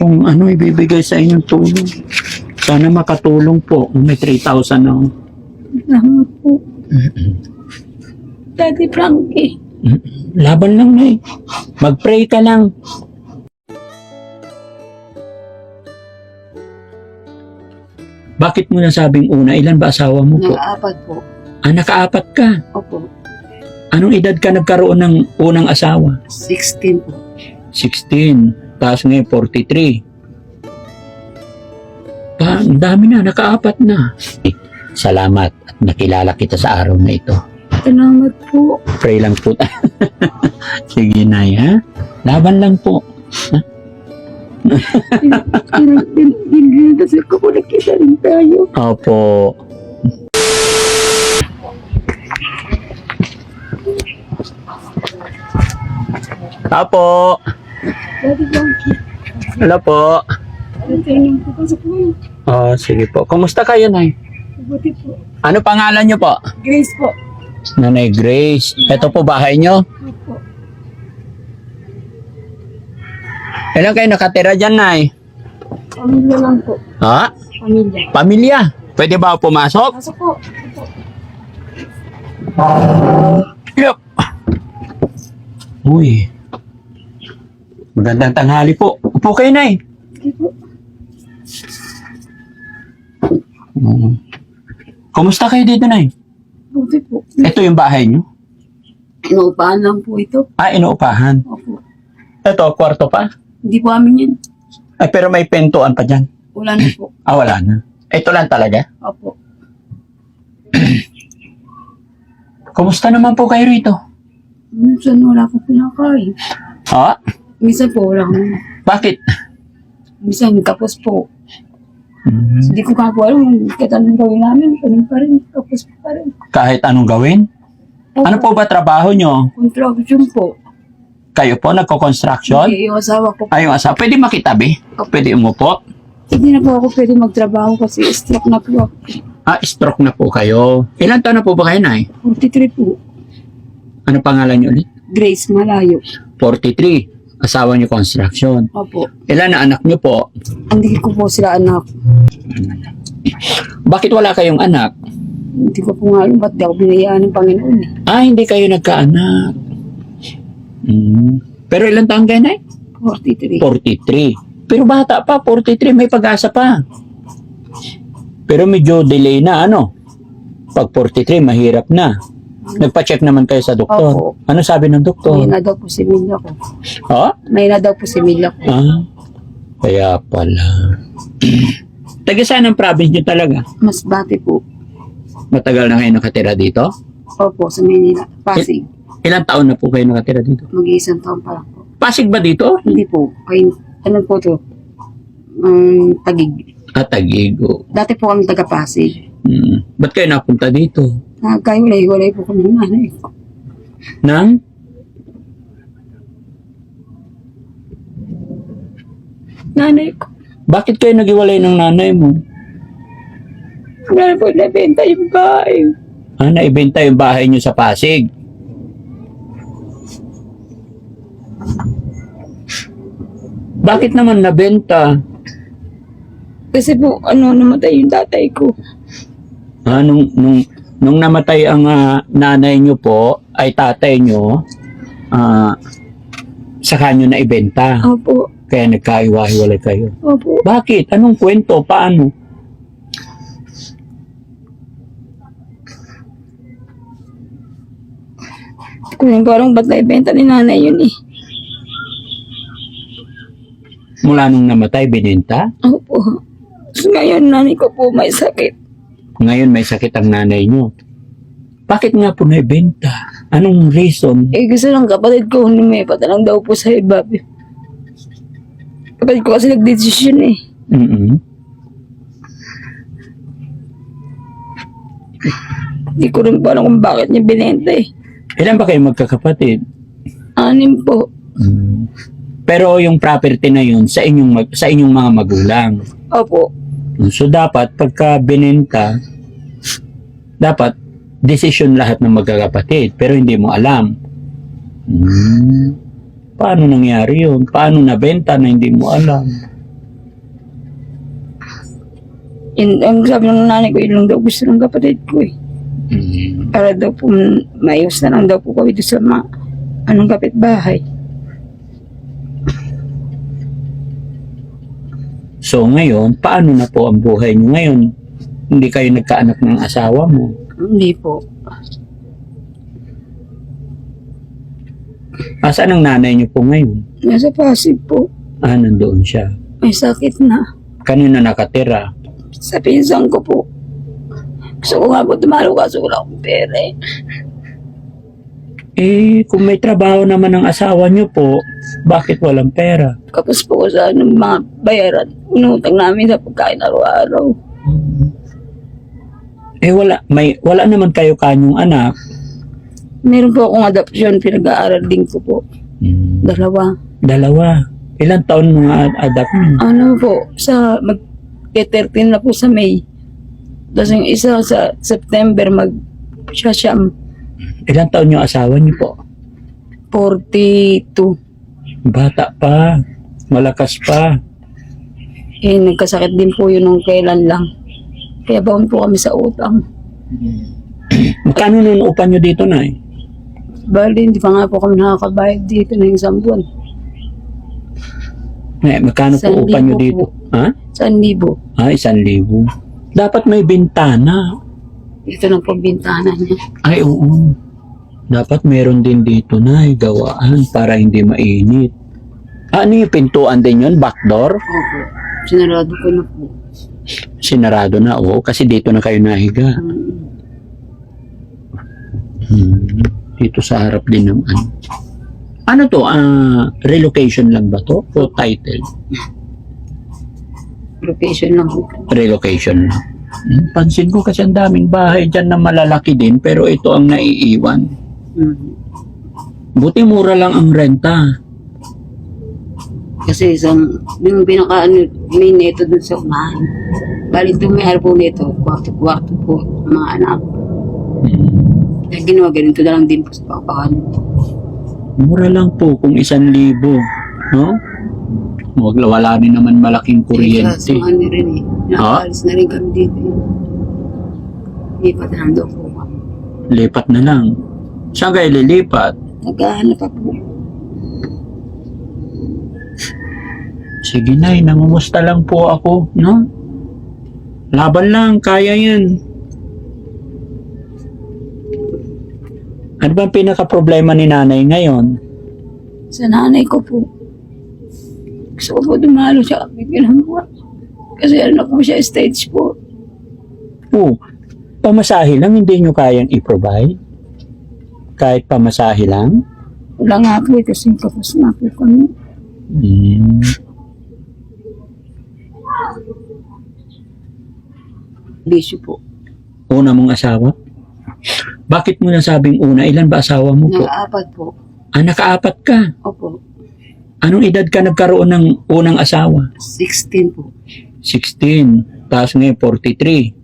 akong ano ibibigay sa inyong tulong. Sana makatulong po. May 3,000 na. ako. Salamat po. Daddy Frankie. Laban lang na eh. Mag-pray ka lang. Bakit mo nasabing una? Ilan ba asawa mo po? Nag-aapat po. Ah, nakaapat ka. Opo. Anong edad ka nagkaroon ng unang asawa? 16 po. 16. Tapos ngayon 43. Pa, ang dami na, nakaapat na. Salamat at nakilala kita sa araw na ito. Salamat po. Pray lang po. Sige na, ha? Laban lang po. Hindi ko po nakita rin tayo. Opo. Apo. Daddy Frankie. Hello po. Oh, sige po. Kumusta kayo, Nay? Mabuti po. Ano pangalan niyo po? Grace po. Nanay Grace. Ito po bahay niyo? Opo. Ilan kayo nakatira dyan, Nay? Pamilya lang po. Ha? Pamilya. Pamilya. Pwede ba pumasok? Pasok po. Yup. Uy. Magandang tanghali po. Upo kayo, Nay. Sige po. Mm. Kumusta kayo dito, Nay? Mabuti po. Ito yung bahay niyo? Inuupahan lang po ito. Ah, inuupahan. Opo. Ito, kwarto pa? Hindi po amin yan. Ay, pero may pintuan pa dyan. Wala na po. Ah, wala na. Ito lang talaga. Opo. Kumusta naman po kayo rito? Minsan wala akong pinakain. Ha? Minsan po akong... Bakit? Minsan kapos po. Mm, Hindi ko ka po alam. Kahit anong gawin namin, ganun pa rin. Kapos pa rin. kahit anong gawin? Opo. Ano po ba trabaho nyo? Construction po. Kayo po, nagko-construction? Hindi, yung asawa ko. Ay, yung asawa. Pwede makitabi? Pwede umupo? Hindi na po ako pwede magtrabaho kasi stroke na po ako. Ah, stroke na po kayo. Ilan taon na po ba kayo, Nay? 43 po. Ano pangalan niyo ulit? Grace Malayo. 43. Asawa niyo construction. Opo. Ilan na anak niyo po? Hindi ko po sila anak. Bakit wala kayong anak? Hindi ko po nga alam ba't di ako binayaan ng Panginoon. eh. Ah, hindi kayo nagkaanak. Mm. Pero ilan taon kayo, Nay? 43. 43. Pero bata pa, 43, may pag-asa pa. Pero medyo delay na, ano? Pag 43, mahirap na. Nagpa-check naman kayo sa doktor. Opo. Ano sabi ng May doktor? na daw po si Mila ko. Ha? May na daw po si Mila ko. Ah, kaya pala. Taga saan ang province nyo talaga? Mas bati po. Matagal na kayo nakatira dito? Opo, sa Manila. Pasig. Ilang taon na po kayo nakatira dito? Mag-iisang taon pa lang po. Pasig ba dito? Hindi po. Kay, ano po to? Um, tagig. At Tagigo. Dati po kami taga Pasig. Hmm. Ba't kayo napunta dito? Nagkahiwalay-hiwalay po kami ng nanay ko. Nang? Nanay ko. Bakit kayo nagiwalay ng nanay mo? Wala po nabenta yung bahay. Ah, naibenta yung bahay nyo sa Pasig. Bakit naman nabenta? Kasi po, ano, namatay yung tatay ko. Ah, nung, nung, nung namatay ang ah, nanay nyo po, ay tatay nyo, ah, saka nyo na ibenta. Opo. Kaya nagkaiwahiwalay kayo. Opo. Bakit? Anong kwento? Paano? Kung parang ba't naibenta ni nanay yun eh. Mula nung namatay, binenta? Opo. So, ngayon, nanay ko po may sakit. Ngayon may sakit ang nanay nyo. Bakit nga po naibenta? Anong reason? Eh, gusto ng kapatid ko, lumipat na lang daw po sa iba. Kapatid ko kasi nagdesisyon eh. mm Hindi ko rin pa alam kung bakit niya binenta eh. Ilan ba kayo magkakapatid? Anim po. Mm. Pero yung property na yun sa inyong mag- sa inyong mga magulang. Opo. So dapat pagka binenta, dapat decision lahat ng magkakapatid pero hindi mo alam. Hmm. Paano nangyari yun? Paano nabenta na hindi mo alam? In, ang sabi ng nanay ko, ilong daw gusto ng kapatid ko eh. Mm. Para daw po, mayos na lang daw po kami doon sa ma, anong kapitbahay. So ngayon, paano na po ang buhay niyo ngayon? Hindi kayo nagkaanak ng asawa mo. Hindi po. Asaan ang nanay niyo po ngayon? Nasa Pasig po. Ah, nandoon siya. May sakit na. Kanina nakatira. Sa pinsan ko po. Gusto ko nga po tumalo kaso wala akong pera eh. Eh, kung may trabaho naman ang asawa niyo po, bakit walang pera? Kapos po ko sa anong mga bayaran. Inutang namin sa pagkain araw-araw. Eh, wala, may, wala naman kayo kanyong anak. Meron po akong adoption, pinag-aaral din ko po. Hmm. Dalawa. Dalawa. Ilang taon mga adapt niyo? Ano po, sa mag 13 na po sa May. Tapos yung isa sa September mag siya siyam Ilang taon yung asawa niyo po? 42. Bata pa. Malakas pa. Eh, nagkasakit din po yun nung kailan lang. Kaya baon po kami sa utang. Magkano nun upan niyo dito na Bali, hindi pa nga po kami nakakabayad dito ng isang buwan. Eh, magkano po Isang upan niyo libo dito? Ha? Saan libo? Ah, isang libo. Dapat may bintana. Ito lang po bintana niya. Ay, oo. Dapat meron din dito na gawaan para hindi mainit. Ah, ano yung pintuan din yun? Backdoor? Opo. Sinarado ko na po. Sinarado na, oo. Kasi dito na kayo nahiga. Mm. Hmm. Dito sa harap din ng ano. Ano to? Ah, relocation lang ba to? O title? Location lang po. Relocation lang. Hmm, Pansin ko kasi ang daming bahay dyan na malalaki din pero ito ang naiiwan. Mm. Buti mura lang ang renta. Kasi isang, yung pinaka ano, may neto dun sa unahan. Bali may po neto, kwarto-kwarto po, mga anak. Hmm. Kaya ginawa ganito na lang din po sa pakapakan. Mura lang po kung isang libo. No? Wag wala din naman malaking kuryente. Kaya sa ano rin eh, nakaalis na rin kami dito eh. Lipat na lang daw po. Lipat na lang. Saan kayo lilipat? Naghahanap pa Sige na, nangumusta lang po ako, no? Laban lang, kaya yan. Ano ba ang pinaka-problema ni nanay ngayon? Sa nanay ko po. Gusto ko po dumalo siya bigyan ng buwan. Kasi ano po siya, stage po. Oh, pamasahe lang, hindi nyo kayang i-provide? Kahit pamasahe lang? Wala nga po kasi kapos na po kami. Hmm. Bisyo po. Una mong asawa? Bakit mo nasabing una? Ilan ba asawa mo po? Nakaapat po. Ah, nakaapat ka. Opo. Anong edad ka nagkaroon ng unang asawa? 16 po. 16. Tapos ngayon, 43.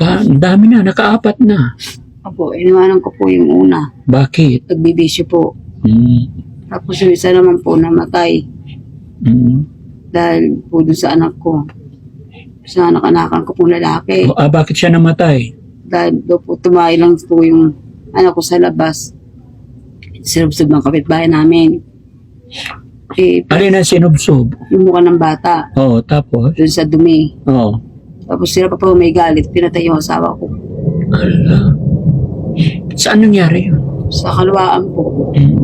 Pa, ang dami na, nakaapat na. Opo, iniwanan ko po yung una. Bakit? Nagbibisyo po. Hmm. Tapos yung isa naman po namatay Hmm. dahil po dun sa anak ko. Sa anak-anakan ko po lalaki. Ah, bakit siya namatay? Dahil daw po tumayo lang po yung anak ko sa labas. Sirubsob ng kapitbahay namin. Eh, Alin ang sinubsob? yung mukha ng bata, Oo, tapos? dun sa dumi. Oo. Tapos sila pa po may galit, pinatay yung asawa ko. Ala. Saan nangyari yun? Sa kalawaan po. Hmm.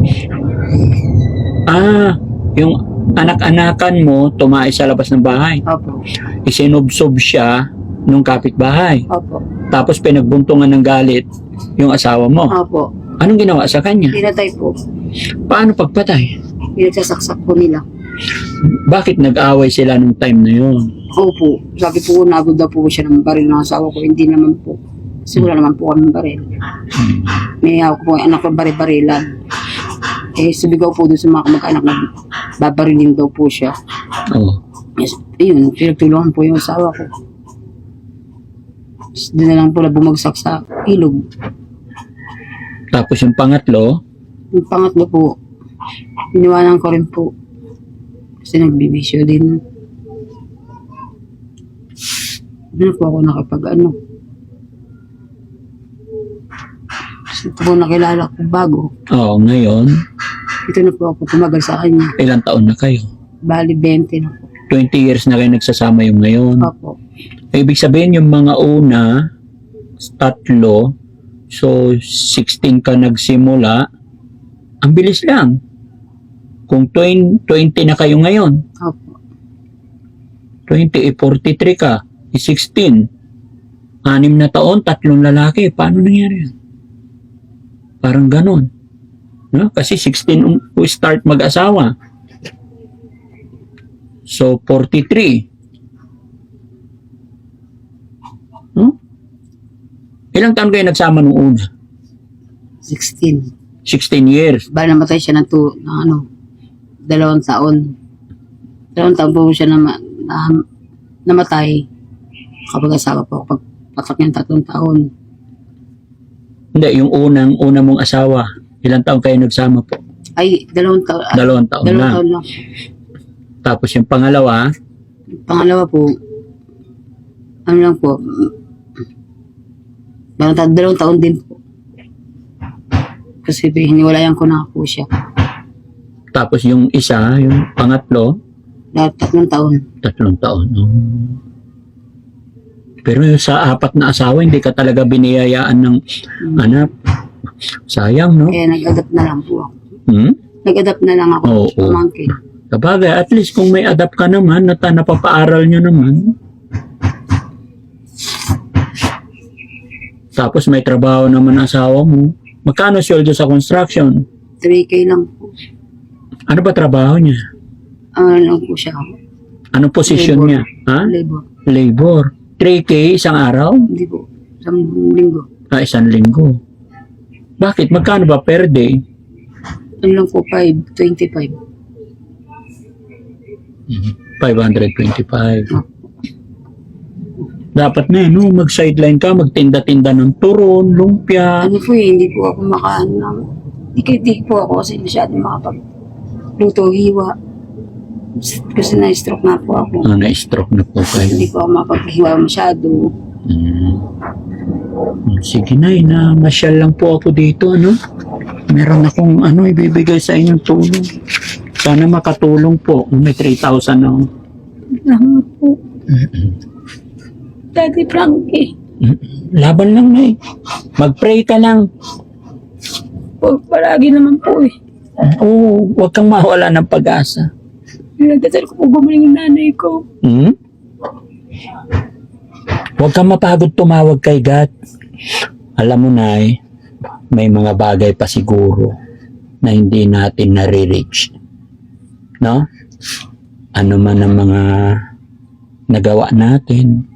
Ah, yung anak-anakan mo tumae sa labas ng bahay. Opo. Isinubsob siya nung kapitbahay. Opo. Tapos pinagbuntungan ng galit yung asawa mo. Opo. Anong ginawa sa kanya? Pinatay po. Paano pagpatay? Pinagsasaksak po nila. Bakit nag-away sila nung time na yun? Opo. Sabi po, nabod daw po siya ng baril ng asawa ko. Hindi naman po. Kasi wala naman po kami baril. May hawak po anak ko baril-barilan. Eh, subigaw po doon sa mga kamag-anak na babarilin daw po siya. Oh. Yes, ayun, pinagtulungan po yung asawa ko. Tapos Doon na lang po na bumagsak sa ilog. Tapos yung pangatlo, Yung pangatlo po, iniwanan ko rin po. Kasi nagbibisyo din. Doon po ako nakapag ano. Ito po nakilala ko bago. Oo, ngayon, Ito na po ako tumagal sa kanya. ilang taon na kayo? Bali 20 na po. 20 years na kayo nagsasama yung ngayon. Opo. Ibig sabihin yung mga una, tatlo, so 16 ka nagsimula, ang bilis lang. Kung 20, 20 na kayo ngayon, Opo. 20, eh, 43 ka, eh, 16. Anim na taon, tatlong lalaki. Paano nangyari yun? Parang ganon. No? Kasi 16 um, we start mag-asawa. So, 43. No? Ilang taon kayo nagsama nung una? 16. 16 years. Bali namatay siya ng, tu, ng ano, dalawang taon. Dalawang taon po siya na, na namatay. Kapag asawa po, pag patak niya tatlong taon. Hindi, yung unang, una mong asawa. Ilang taon kayo nagsama po? Ay, dalawang taon. Dalawang taon dalawang na. taon lang. Tapos yung pangalawa, Pangalawa po, ano lang po, dalawang, ta- dalawang taon din po. Kasi hiniwalayan ko na po siya. tapos yung isa, yung pangatlo, Lahat tatlong taon. tatlong taon. Oh. Pero yung sa apat na asawa, hindi ka talaga biniyayaan ng anak. Sayang, no? Kaya nag-adapt na lang po ako. Hmm? Nag-adapt na lang ako. Oo. Pamangkin. Kapag at least kung may adapt ka naman, at napapaaral nyo naman. Tapos may trabaho naman ang asawa mo. Magkano sweldo sa construction? 3K lang po. Ano ba trabaho niya? Ano lang po siya. Anong position Labor. niya? Ha? Labor. Labor. 3K isang araw? Hindi po. Isang linggo. Ah, isang linggo. Bakit? Magkano ba per day? Ano lang po, 5, 25. 525. Dapat na yun, no? mag-sideline ka, magtinda-tinda ng turon, lumpia. Ano po eh, hindi po ako makaano ng... Hindi po ako kasi masyado makapag luto, hiwa. Kasi na-stroke na po ako. Ah, na-stroke na po kayo. Hindi po ako makapaghiwa masyado. Mm. Sige na, na masyal lang po ako dito, ano? Meron akong ano, ibibigay sa inyong tulong. Sana makatulong po. May 3,000 na. Salamat po. Daddy Frankie. Laban lang na eh. Mag-pray ka lang. Po, palagi naman po eh. Oo, huwag kang mawala ng pag-asa. Pinagdasal ko po gumaling yung nanay ko. Hmm? Huwag kang mapagod tumawag kay God. Alam mo na eh, may mga bagay pa siguro na hindi natin nare-reach. No? Ano man ang mga nagawa natin.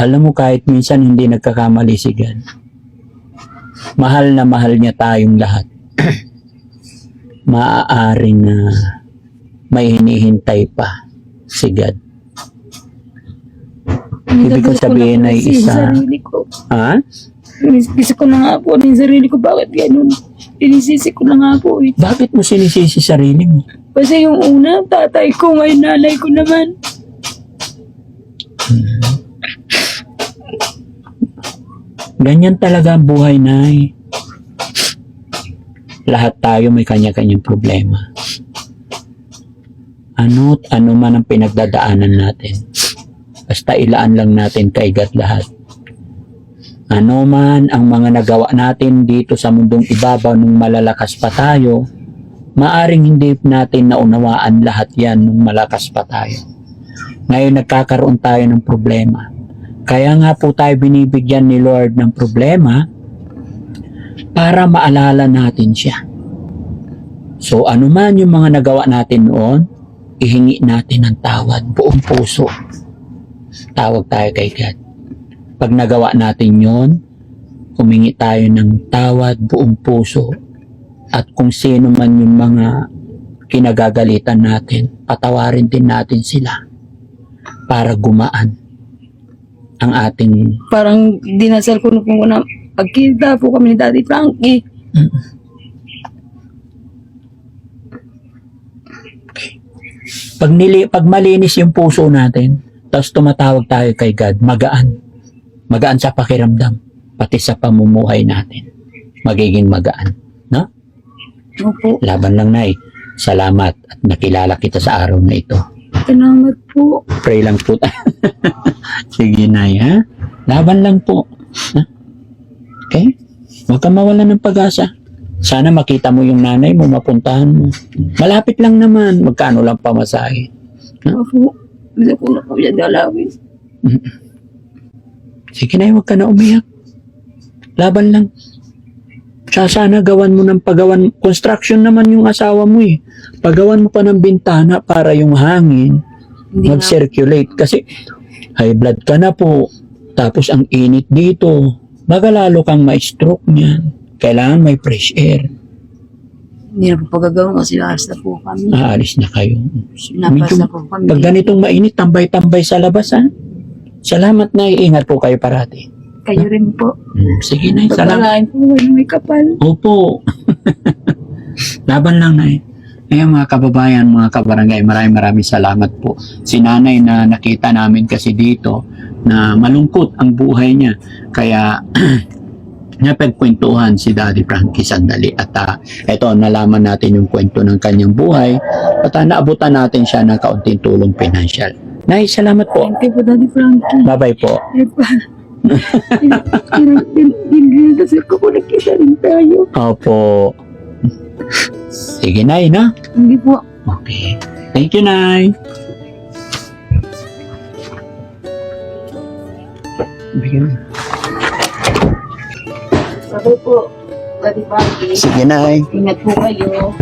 Alam mo kahit minsan hindi nagkakamali si God. Mahal na mahal niya tayong lahat. Maaaring na may hinihintay pa si God. Ibig ko sabihin ay isa. Ha? Sinisisi ko na nga po yung sarili ko. Bakit ganun? Sinisisi ko na nga po eh. Bakit mo sinisisi sarili mo? Kasi yung una, tatay ko, ngayon nanay ko naman. Ganyan talaga ang buhay na Lahat tayo may kanya-kanyang problema. Ano't ano man ang pinagdadaanan natin. Basta ilaan lang natin kay God lahat. Ano man ang mga nagawa natin dito sa mundong ibabaw nung malalakas pa tayo, maaring hindi natin naunawaan lahat yan nung malakas pa tayo. Ngayon nagkakaroon tayo ng problema. Kaya nga po tayo binibigyan ni Lord ng problema para maalala natin siya. So ano man yung mga nagawa natin noon, ihingi natin ng tawad, buong puso. Tawag tayo kay God. Pag nagawa natin yon, humingi tayo ng tawad, buong puso. At kung sino man yung mga kinagagalitan natin, patawarin din natin sila para gumaan ang ating Parang dinasal ko na po na pagkita po kami ni Daddy Frankie. pag, nili, pag malinis yung puso natin, Tapos tumatawag tayo kay God, magaan. Magaan sa pakiramdam, pati sa pamumuhay natin. Magiging magaan. Opo. Laban lang, Nay. Salamat at nakilala kita sa araw na ito. Salamat po. Pray lang po. Sige, Nay, ha? Laban lang po. Ha? Okay? Huwag ka mawala ng pag-asa. Sana makita mo yung nanay mo, mapuntahan mo. Malapit lang naman. Magkano lang pamasahe. Opo. Gusto ko na po siya dalawin. Sige na, huwag ka na umiyak. Laban lang. Tsaka sana gawan mo ng pagawan. Construction naman yung asawa mo eh. Pagawan mo pa ng bintana para yung hangin mag-circulate. Kasi high blood ka na po. Tapos ang init dito. Baga lalo kang ma-stroke niyan. Kailangan may fresh air. Hindi na po pagagawa kasi lakas na po kami. Aalis na kayo. Sinapas na po kami. Pag ganitong mainit, tambay-tambay sa labas ha. Salamat na iingat po kayo parati. Kayo rin po. Hmm, Sige na, salamat. Pagkalain po kayo may kapal. Opo. Laban lang na eh. Ayan mga kababayan, mga kabarangay, maraming maraming salamat po. Si nanay na nakita namin kasi dito na malungkot ang buhay niya. Kaya napagkwentuhan si Daddy Frankie sandali. At ah, eto, nalaman natin yung kwento ng kanyang buhay at ah, naabutan natin siya ng kaunting tulong pinansyal. Nay, salamat po. Thank you po, Daddy Frankie. Bye-bye po. Eh Hindi kasi ko po nakita rin tayo. Opo. Sige, Nay, na? Hindi po. Okay. Thank you, Nay. Bigyan mo. Sabi po, Daddy Frankie. Sige, Nay. Ingat po kayo.